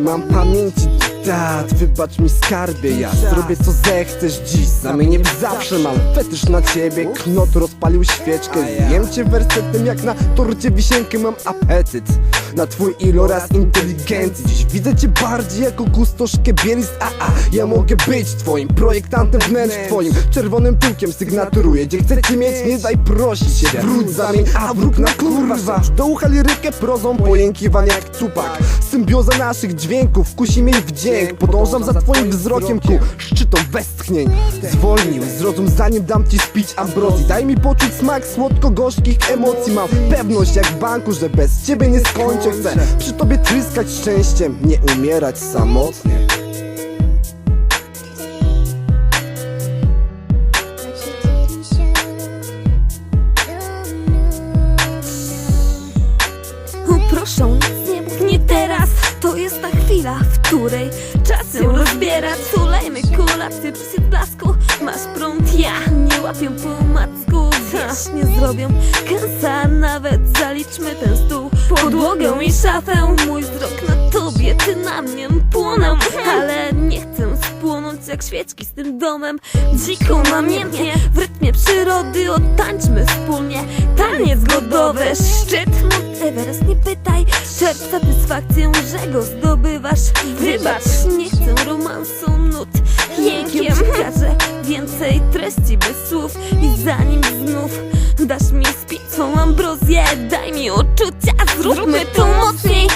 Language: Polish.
mam pamięci dat Wybacz mi skarbie, ja zrobię co zechcesz dziś. Zamienię zawsze mam fetysz na ciebie. Knot rozpalił świeczkę. Zjem cię wersetem jak na torcie wisienkę. Mam apetyt na twój iloraz inteligencji Dziś widzę cię bardziej jako kustoszkę bielis A, a ja mogę być twoim projektantem wnętrz twoim. Czerwonym tyłkiem sygnaturuję. Gdzie chcę cię mieć, nie daj prosić się. Wróć zamień, a wróg na kurwa. Do ucha lirykę prozą, pojękiwań jak cupak Symbioza naszych dźwięków, kusi mnie wdzięk Podążam za twoim wzrokiem ku szczytom westchnień. Zwolnij zrozum zanim dam ci spić ambrozji. Daj mi poczuć smak słodko-gorzkich emocji. Mam pewność jak w banku, że bez ciebie nie skończę. Chcę przy tobie tryskać szczęściem, nie umierać samotnie chwila, w której czas ją rozbierać Tulejmy kolację przy blasku. Masz prąd, ja nie łapię po macku. Wiesz, nie zrobią kęsa Nawet zaliczmy ten stół. Podłogę i szafę Mój wzrok na tobie, ty na mnie płonę. Ale nie chcę spłonąć jak świeczki z tym domem. Dziko namiętnie w rytmie przyrody Odtańczmy wspólnie. Taniec godowy Szczyt. Mount Everest, nie pytaj Czerp satysfakcję, że go zdobywasz. Wybacz, nie chcę romansu nut. Jękiem każę więcej treści bez słów. I zanim znów dasz mi spicą ambrozję Daj mi uczucia, zróbmy to. mocniej